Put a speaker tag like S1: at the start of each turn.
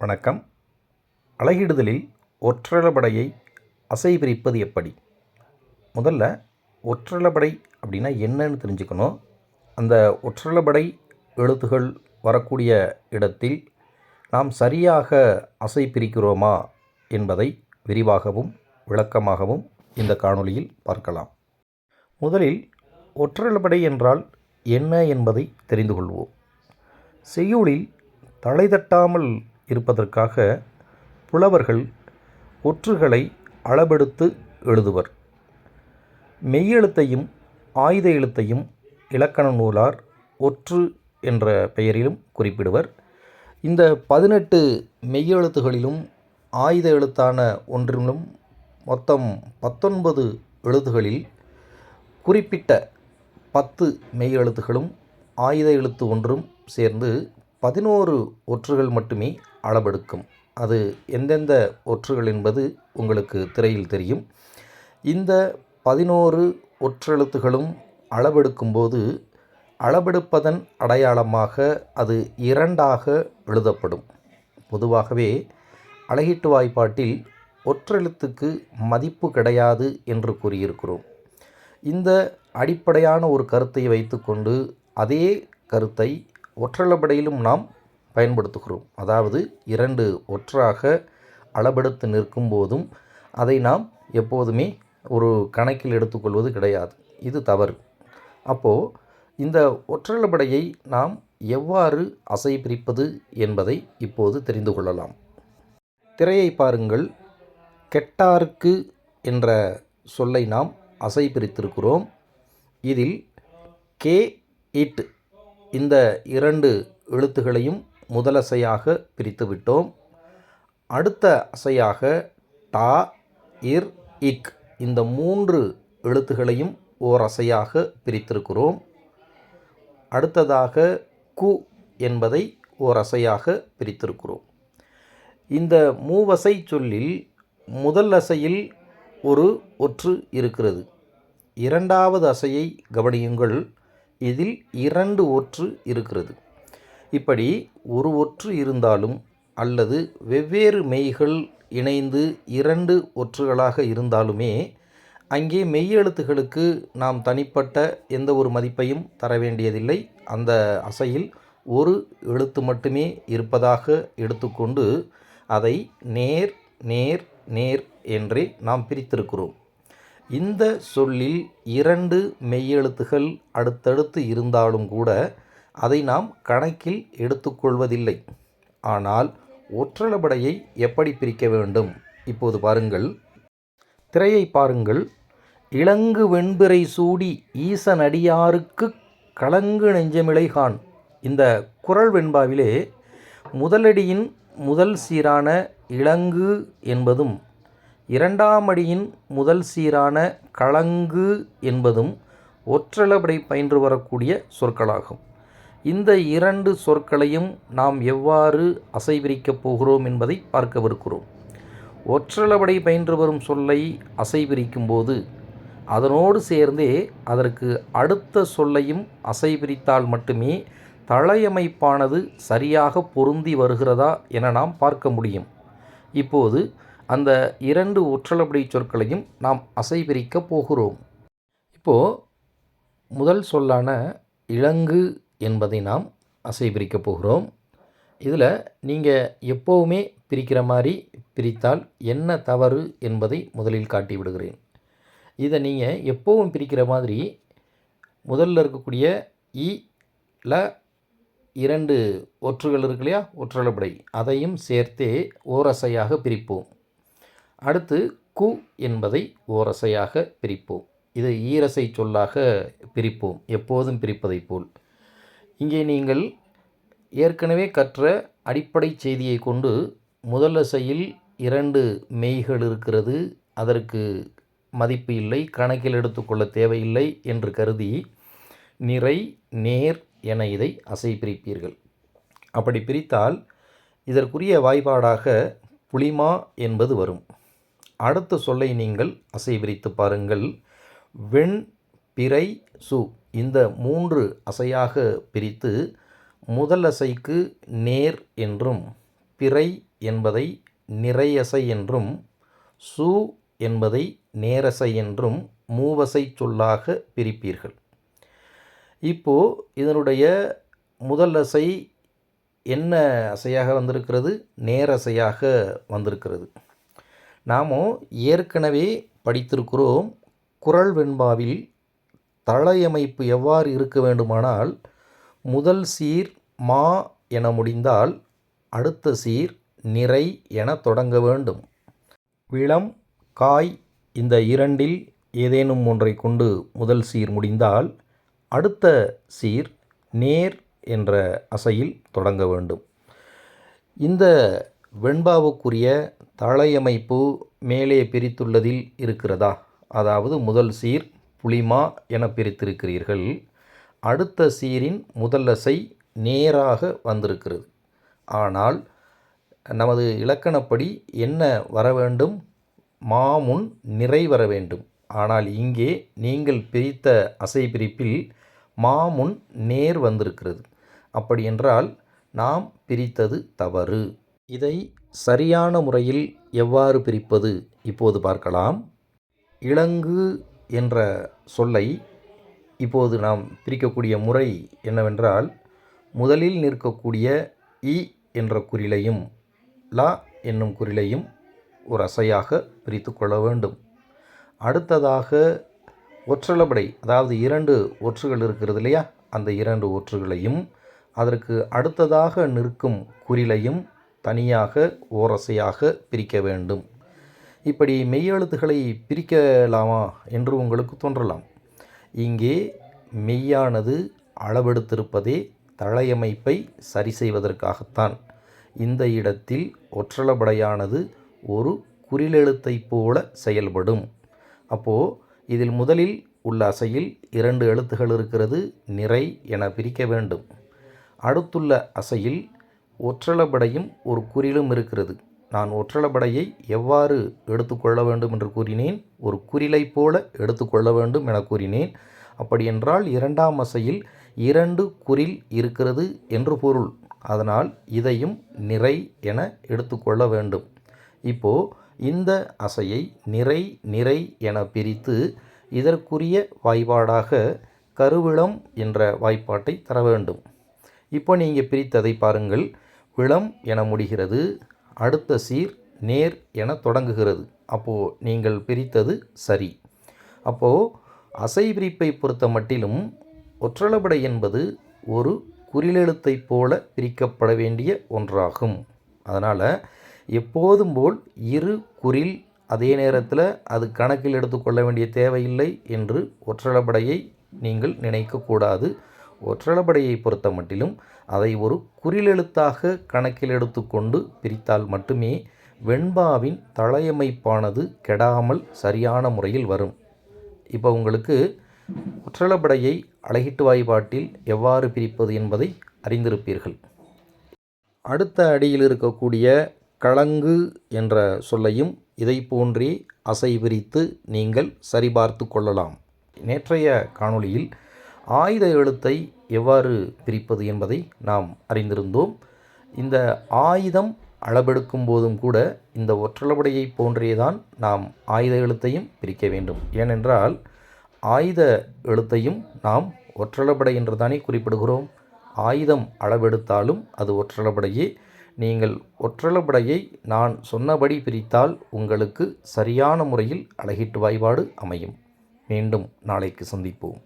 S1: வணக்கம். அலகிடுதலில் ஒற்றளபடையை அசை பிரிப்பது எப்படி? முதல்ல ஒற்றளபடை அப்படின்னா என்னன்னு தெரிஞ்சுக்கணும். அந்த ஒற்றளபடை எழுத்துகள் வரக்கூடிய இடத்தில் நாம் சரியாக அசை பிரிக்கிறோமா என்பதை விரிவாகவும் விளக்கமாகவும் இந்த காணொளியில் பார்க்கலாம். முதலில் ஒற்றளபடை என்றால் என்ன என்பதை தெரிந்து கொள்வோம். செய்யுளில் தலை தட்டாமல் இருப்பதற்காக புலவர்கள் ஒற்றுகளை அளபெடுத்து எழுதுவர். மெய்யெழுத்தையும் ஆயுத எழுத்தையும் இலக்கண நூலார் ஒற்று என்ற பெயரிலும் குறிப்பிடுவர். இந்த பதினெட்டு மெய்யெழுத்துகளிலும் ஆயுத எழுத்தான ஒன்றிலும் மொத்தம் பத்தொன்பது எழுத்துகளில் குறிப்பிட்ட பத்து மெய்யெழுத்துகளும் ஆயுத எழுத்து ஒன்றும் சேர்ந்து பதினோரு ஒற்றுகள் மட்டுமே அளபெடுக்கும் அது எந்தெந்த ஒற்றுகள் என்பது உங்களுக்கு திரையில் தெரியும். இந்த பதினோரு ஒற்றெழுத்துகளும் அளவெடுக்கும்போது அளவெடுப்பதன் அடையாளமாக அது இரண்டாக எழுதப்படும். பொதுவாகவே அழகீட்டு வாய்ப்பாட்டில் ஒற்றெழுத்துக்கு மதிப்பு கிடையாது என்று கூறியிருக்கிறோம். இந்த அடிப்படையான ஒரு கருத்தை வைத்துக்கொண்டு அதே கருத்தை ஒற்றளபடையிலும் நாம் பயன்படுத்துகிறோம். அதாவது இரண்டு ஒற்றாக அளபெடுத்து நிற்கும் போதும் அதை நாம் எப்போதுமே ஒரு கணக்கில் எடுத்துக்கொள்வது கிடையாது. இது தவறு. அப்போது இந்த ஒற்றளபடையை நாம் எவ்வாறு அசை பிரிப்பது என்பதை இப்போது தெரிந்து கொள்ளலாம். திரையை பாருங்கள். கெட்டார்க்கு என்ற சொல்லை நாம் அசை பிரித்திருக்கிறோம் இதில் கே இட் இந்த இரண்டு எழுத்துகளையும் முதலசையாக பிரித்து விட்டோம் அடுத்த அசையாக டா இர் இக் இந்த மூன்று எழுத்துகளையும் ஓர் அசையாக பிரித்திருக்கிறோம். அடுத்ததாக கு என்பதை ஓர் அசையாக பிரித்திருக்கிறோம். இந்த மூவசை சொல்லில் முதல் அசையில் ஒரு ஒற்று இருக்கிறது. இரண்டாவது அசையை கவனியுங்கள். இதில் இரண்டு ஒற்று இருக்கிறது. இப்படி ஒரு ஒற்று இருந்தாலும் அல்லது வெவ்வேறு மெய்கள் இணைந்து இரண்டு ஒற்றுகளாக இருந்தாலுமே அங்கே மெய்யெழுத்துகளுக்கு நாம் தனிப்பட்ட எந்த ஒரு மதிப்பையும் தர வேண்டியதில்லை. அந்த அசையில் ஒரு எழுத்து மட்டுமே இருப்பதாக எடுத்துக்கொண்டு அதை நேர் நேர் நேர் என்றே நாம் பிரித்திருக்கிறோம். இந்த சொல்லில் இரண்டு மெய்யெழுத்துகள் அடுத்தடுத்து இருந்தாலும் கூட அதை நாம் கணக்கில் எடுத்துக்கொள்வதில்லை. ஆனால் ஒற்றளபடையை எப்படி பிரிக்க வேண்டும்? இப்போது பாருங்கள். திரையை பாருங்கள். இளங்கு வெண்பிறை சூடி ஈசனடியாருக்கு கலங்கு நெஞ்சமிளைகான் இந்த குரல் வெண்பாவிலே முதலடியின் முதல் சீரான இளங்கு என்பதும் இரண்டாம் அடியின் முதல் சீரான கலங்கு என்பதும் ஒற்றளபடை பயின்று வரக்கூடிய சொற்களாகும். இந்த இரண்டு சொற்களையும் நாம் எவ்வாறு அசைவிரிக்கப் போகிறோம் என்பதை பார்க்கவிருக்கிறோம். ஒற்றளபடை பயின்று வரும் சொல்லை அசைவிரிக்கும் போது அதனோடு சேர்ந்தே அதற்கு அடுத்த சொல்லையும் அசைவிரித்தால் மட்டுமே தலையமைப்பானது சரியாக பொருந்தி வருகிறதா என நாம் பார்க்க முடியும். இப்போது அந்த இரண்டு ஒற்றளபடி சொற்களையும் நாம் அசைபிரிக்க போகிறோம். இப்போது முதல் சொல்லான இளங்கு என்பதை நாம் அசை பிரிக்கப் போகிறோம். இதில் நீங்கள் எப்போவுமே பிரிக்கிற மாதிரி பிரித்தால் என்ன தவறு என்பதை முதலில் காட்டி விடுகிறேன். இதை நீங்கள் எப்போவும் பிரிக்கிற மாதிரி முதல்ல இருக்கக்கூடிய இ ல இரண்டு ஒற்றுகள் இருக்கு இல்லையா? ஒற்றளபடை அதையும் சேர்த்தே ஓரசையாக பிரிப்போம். அடுத்து கு என்பதை ஓரசையாக பிரிப்போம். இது ஈரசை சொல்லாக பிரிப்போம். எப்போதும் பிரிப்பதை போல். இங்கே நீங்கள் ஏற்கனவே கற்ற அடிப்படை செய்தியை கொண்டு முதல் அசையில் இரண்டு மெய்கள் இருக்கிறது. அதற்கு மதிப்பு இல்லை கணக்கில் எடுத்துக்கொள்ள தேவையில்லை என்று கருதி நிறை நேர் என இதை அசை பிரிப்பீர்கள் அப்படி பிரித்தால் இதற்குரிய வாய்ப்பாடாக புளிமா என்பது வரும். அடுத்த சொல்லை நீங்கள் அசை பிரித்து பாருங்கள். வெண் பிறை சு. இந்த மூன்று அசையாக பிரித்து முதல் அசைக்கு நேர் என்றும் பிறை என்பதை நிறையசை என்றும் சு என்பதை நேரசை என்றும் மூவசை சொல்லாக பிரிப்பீர்கள். இப்போது இதனுடைய முதல் அசை என்ன அசையாக வந்திருக்கிறது? நேரசையாக வந்திருக்கிறது. நாமோ ஏற்கனவே படித்திருக்கிறோம் குரல் வெண்பாவில் தளையமைப்பு எவ்வாறு இருக்க வேண்டுமானால் முதல் சீர் மா என முடிந்தால் அடுத்த சீர் நிறை என தொடங்க வேண்டும். விளம் காய் இந்த இரண்டில் ஏதேனும் ஒன்றை கொண்டு முதல் சீர் முடிந்தால் அடுத்த சீர் நேர் என்ற அசையில் தொடங்க வேண்டும். இந்த வெண்பாவுக்குரிய தலையமைப்பு மேலே பிரித்துள்ளதில் இருக்கிறதா? அதாவது முதல் சீர் புளிமா என பிரித்திருக்கிறீர்கள். அடுத்த சீரின் முதல் அசை நேராக வந்திருக்கிறது. ஆனால் நமது இலக்கணப்படி என்ன வர வேண்டும்? மாமுன் நிறை வர வேண்டும். ஆனால் இங்கே நீங்கள் பிரித்த அசை பிரிப்பில் மாமுன் நேர் வந்திருக்கிறது. அப்படி என்றால் நாம் பிரித்தது தவறு. இதை சரியான முறையில் எவ்வாறு பிரிப்பது? இப்போது பார்க்கலாம். இளங்கு என்ற சொல்லை இப்போது நாம் பிரிக்கக்கூடிய முறை என்னவென்றால் முதலில் நிற்கக்கூடிய இ என்ற குறிலையும் லா என்னும் குறிலையும் ஒரு அசையாக பிரித்து கொள்ள வேண்டும். அடுத்ததாக ஒற்றளபடை அதாவது இரண்டு ஒற்றுகள் இருக்கிறது இல்லையா? அந்த இரண்டு ஒற்றுகளையும் அதற்கு அடுத்ததாக நிற்கும் குறிலையும் தனியாக ஓரசையாக பிரிக்க வேண்டும். இப்படி மெய்யெழுத்துக்களை பிரிக்கலாமா என்று உங்களுக்கு தோன்றலாம். இங்கே மெய்யானது அளவெடுத்திருப்பதே தழையமைப்பை சரி செய்வதற்காகத்தான். இந்த இடத்தில் ஒற்றளபடையானது ஒரு குறிலெழுத்தைப் போல செயல்படும். அப்போது இதில் முதலில் உள்ள அசையில் இரண்டு எழுத்துகள் இருக்கிறது நிறை என பிரிக்க வேண்டும். அடுத்துள்ள அசையில் ஒற்றளபடையும் ஒரு குறிலும் இருக்கிறது. நான் ஒற்றளபடையை எவ்வாறு எடுத்துக்கொள்ள வேண்டும் என்று கூறினேன்? ஒரு குறிலை போல எடுத்துக்கொள்ள வேண்டும் என கூறினேன். அப்படியென்றால் இரண்டாம் அசையில் இரண்டு குறில் இருக்கிறது என்று பொருள். அதனால் இதையும் நிறை என எடுத்துக்கொள்ள வேண்டும். இப்போது இந்த அசையை நிறை நிறை என பிரித்து இதற்குரிய வாய்ப்பாடாக கருவிளம் என்ற வாய்ப்பாட்டை தர வேண்டும். இப்போ நீங்கள் பிரித்ததை பாருங்கள். விளம் என முடிகிறது. அடுத்த சீர் நேர் என தொடங்குகிறது. அப்போது நீங்கள் பிரித்தது சரி. அப்போது அசை பிரிப்பை பொறுத்த மட்டிலும் ஒற்றளபடை என்பது ஒரு குறிலெழுத்தைப் போல பிரிக்கப்பட வேண்டிய ஒன்றாகும். அதனால் எப்போதும் போல் இரு குறில் அதே நேரத்தில் அது கணக்கில் எடுத்துக்கொள்ள வேண்டிய தேவையில்லை என்று ஒற்றளபடையை நீங்கள் நினைக்கக்கூடாது ஒற்றளபடையை பொறுத்த மட்டிலும் அதை ஒரு குறிலெழுத்தாக கணக்கில் எடுத்துக்கொண்டு பிரித்தால் மட்டுமே வெண்பாவின் தலையமைப்பானது கெடாமல் சரியான முறையில் வரும். இப்போ உங்களுக்கு ஒற்றளபடையை அழகிட்டு வாய்ப்பாட்டில் எவ்வாறு பிரிப்பது என்பதை அறிந்திருப்பீர்கள். அடுத்த அடியில் இருக்கக்கூடிய கலங்கு என்ற சொல்லையும் இதை போன்றே அசை பிரித்து நீங்கள் சரிபார்த்து கொள்ளலாம். நேற்றைய காணொளியில் ஆயுத எழுத்தை எவ்வாறு பிரிப்பது என்பதை நாம் அறிந்திருந்தோம். இந்த ஆயுதம் அளபெடுக்கும் போதும் கூட இந்த ஒற்றளபடையை போன்றேதான் நாம் ஆயுத எழுத்தையும் பிரிக்க வேண்டும். ஏனென்றால் ஆயுத எழுத்தையும் நாம் ஒற்றளபடை என்று தானே குறிப்பிடுகிறோம். ஆயுதம் அளவெடுத்தாலும் அது ஒற்றளபடையே நீங்கள் ஒற்றளபடையை நான் சொன்னபடி பிரித்தால் உங்களுக்கு சரியான முறையில் அழகிட்டு வாய்பாடு அமையும். மீண்டும் நாளைக்கு சந்திப்போம்.